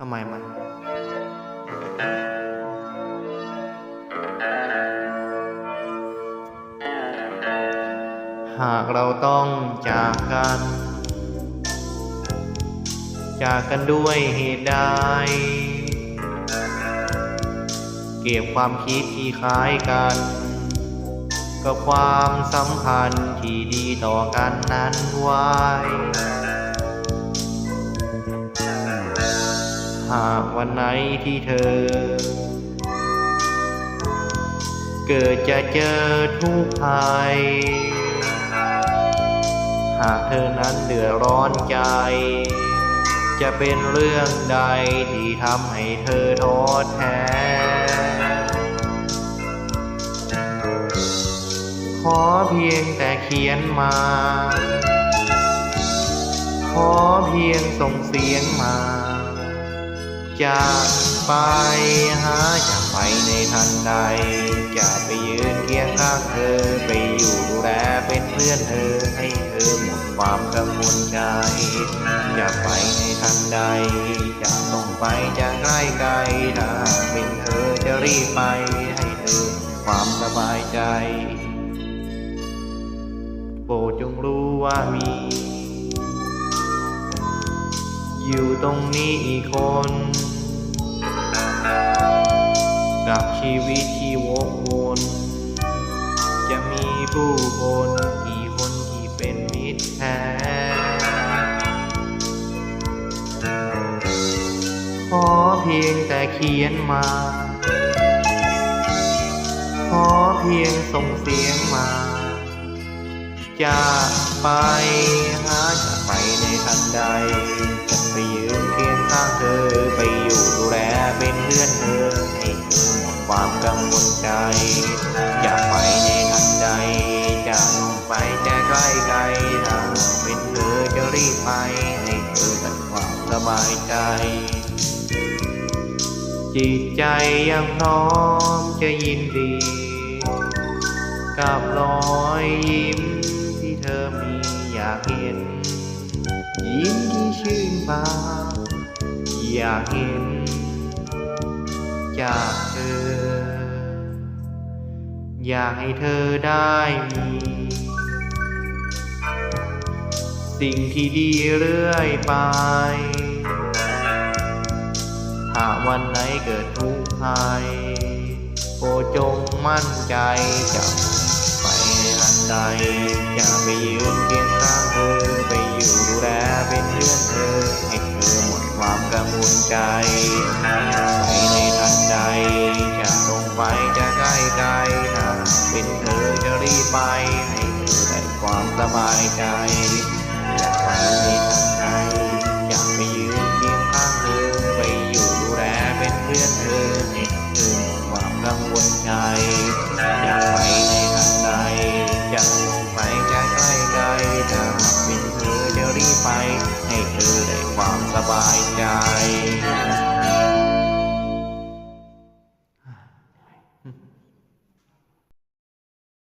ทำไมมันหากเราต้องจากกัน จากกันด้วยเหตุใด เก็บความคิดที่คล้ายกันก็ความสัมพันธ์ที่ดีต่อกันนั้นไว้ หากวันไหนที่เธอ เกิดจะเจอทุกภัย หากเธอนั้นเดือดร้อนใจ จะเป็นเรื่องใดที่ทำให้เธอท้อแท้ ขอเพียงแต่เขียนมา ขอเพียงส่งเสียงมา จากไปหาจากไปในทันใด จะไปยืนเคียงข้างเธอ ไปอยู่ดูแลเป็นเพื่อนเธอ ให้เธอหมดความกังวลใจ จะไปในทันใด จะต้องไปจะใกล้ไกลถ้าเป็นเธอจะรีบไป ให้เธอความสบายใจ โปรดจงรู้ว่ามี อยู่ตรงนี้อีกคน กับชีวิตที่วกวน จะมีผู้คนกี่คนที่เป็นมิตรแท้ขอเพียงแต่เขียนมา ขอเพียงส่งเสียงมา จะไปหาจะไปในทันใด จะไปยืนเคียงข้างเธอไปอยู่ดูแลเป็นเพื่อนเธอให้เธอหมดความกังวลใจจะไปในทันใดจะต้องไปจะใกล้ไกลถ้าเป็นเธอจะรีบไปให้เธอตัดความสบายใจ จิตใจยังพร้อมจะยินดี กับรอยยิ้ม อมีอยากเห็น ยิ้มที่ชื่นบานอยากเห็น จากเธอ อยากให้เธอได้มี สิ่งที่ดีเรื่อยไปหากวันไหนเกิดทุกข์ภัยโปรจงมั่นใจจะไป ในทันใดจะไปยืนเคียงข้างเธอ ไปอยู่ดูแลเป็นเพื่อนเธอ ให้เธอหมดความกังวลใจ ไปในทันใด จะลงไปจะใกล้ไกลถ้าเป็นเธอจะรีบไป ให้เธอได้ความสบายใจจะไปในทันใดจะไปยืนเคียงข้างเธอ ไปอยู่ดูแลเป็นเพื่อนเธอให้เธอหมดความกังวลใจจะไป ให้เธอได้ความสบายใจ